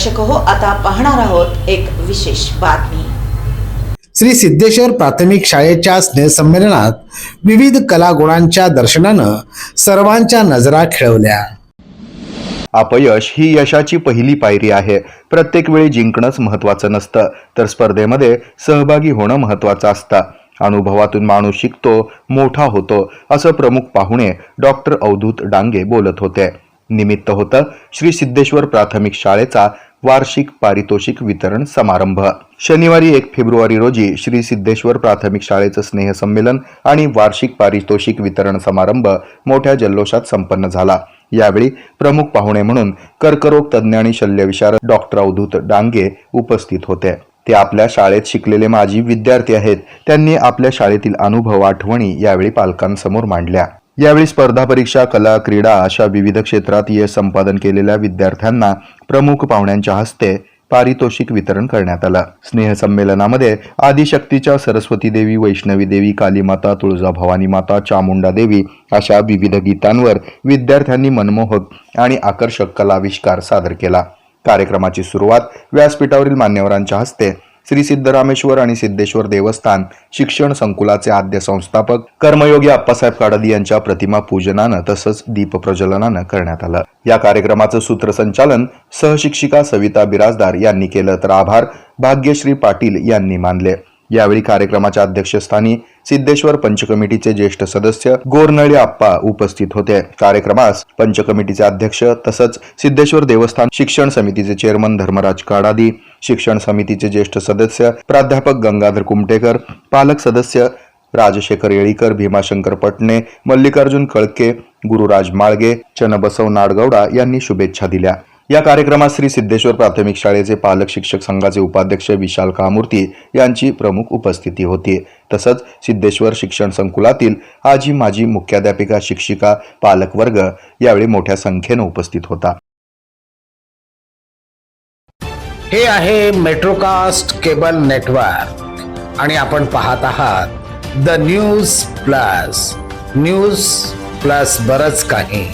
दर्शक हो आता पाहणार आहोत एक विशेष बातमी. श्री सिद्धेश्वर प्राथमिक शाळेच्या स्नेहसंमेलनात विविध कलागुणांच्या दर्शनानं सर्वांच्या नजरा खेळवल्या. अपयश ही यशाची पहिली पायरी आहे. प्रत्येक वेळी जिंकणंच महत्त्वाचं नसतं तर स्पर्धेमध्ये सहभागी होणं महत्त्वाचं असतं. अनुभवातून माणूस शिकतो मोठा होतो असं प्रमुख पाहुणे डॉक्टर अवधूत डांगे बोलत होते. निमित्त होतं श्री सिद्धेश्वर प्राथमिक शाळेचा वार्षिक पारितोषिक वितरण समारंभ. शनिवारी एक फेब्रुवारी रोजी श्री सिद्धेश्वर प्राथमिक शाळेचं स्नेहसंमेलन आणि वार्षिक पारितोषिक वितरण समारंभ मोठ्या जल्लोषात संपन्न झाला. यावेळी प्रमुख पाहुणे म्हणून कर्करोग तज्ज्ञ आणि शल्यविशारद डॉक्टर अवधूत डांगे उपस्थित होते. ते आपल्या शाळेत शिकलेले माजी विद्यार्थी आहेत. त्यांनी आपल्या शाळेतील अनुभव आठवणी यावेळी पालकांसमोर मांडल्या. यावेळी स्पर्धा परीक्षा कला क्रीडा अशा विविध क्षेत्रात यश संपादन केलेल्या विद्यार्थ्यांना प्रमुख पाहुण्यांच्या हस्ते पारितोषिक वितरण करण्यात आलं. स्नेहसंमेलनामध्ये आदिशक्तीच्या सरस्वती देवी वैष्णवी देवी कालीमाता तुळजाभवानी माता चामुंडा देवी अशा विविध गीतांवर विद्यार्थ्यांनी मनमोहक आणि आकर्षक कलाविष्कार सादर केला. कार्यक्रमाची सुरुवात व्यासपीठावरील मान्यवरांच्या हस्ते श्री सिद्धरामेश्वर आणि सिद्धेश्वर देवस्थान शिक्षण संकुलाचे आद्य संस्थापक कर्मयोगी आप्पासाहेब काडदी यांच्या प्रतिमा पूजनानं तसंच दीपप्रज्वलनानं करण्यात आलं. या कार्यक्रमाचं सूत्रसंचालन सहशिक्षिका सविता बिराजदार यांनी केलं तर आभार भाग्यश्री पाटील यांनी मानले. यावेळी कार्यक्रमाच्या अध्यक्षस्थानी सिद्धेश्वर पंचकमिटीचे ज्येष्ठ सदस्य गोरनळी आप्पा उपस्थित होते. कार्यक्रमास पंचकमिटीचे अध्यक्ष तसंच सिद्धेश्वर देवस्थान शिक्षण समितीचे चेअरमन धर्मराज काडादी शिक्षण समितीचे ज्येष्ठ सदस्य प्राध्यापक गंगाधर कुमटेकर पालक सदस्य राजशेखर येळीकर भीमाशंकर पटणे मल्लिकार्जुन कळके गुरुराज माळगे चनबसव नाडगौडा यांनी शुभेच्छा दिल्या. या कार्यक्रमात श्री सिद्धेश्वर प्राथमिक शाळेचे पालक शिक्षक संघाचे उपाध्यक्ष विशाल कामूर्ती यांची प्रमुख उपस्थिती होती. तसंच सिद्धेश्वर शिक्षण संकुलातील आजी माजी मुख्याध्यापिका शिक्षिका पालक वर्ग यावेळी मोठ्या संख्येनं उपस्थित होता. हे आहे मेट्रोकास्ट केबल नेटवर्क आणि आपण पाहत आहात the News Plus. News Plus बरच काही.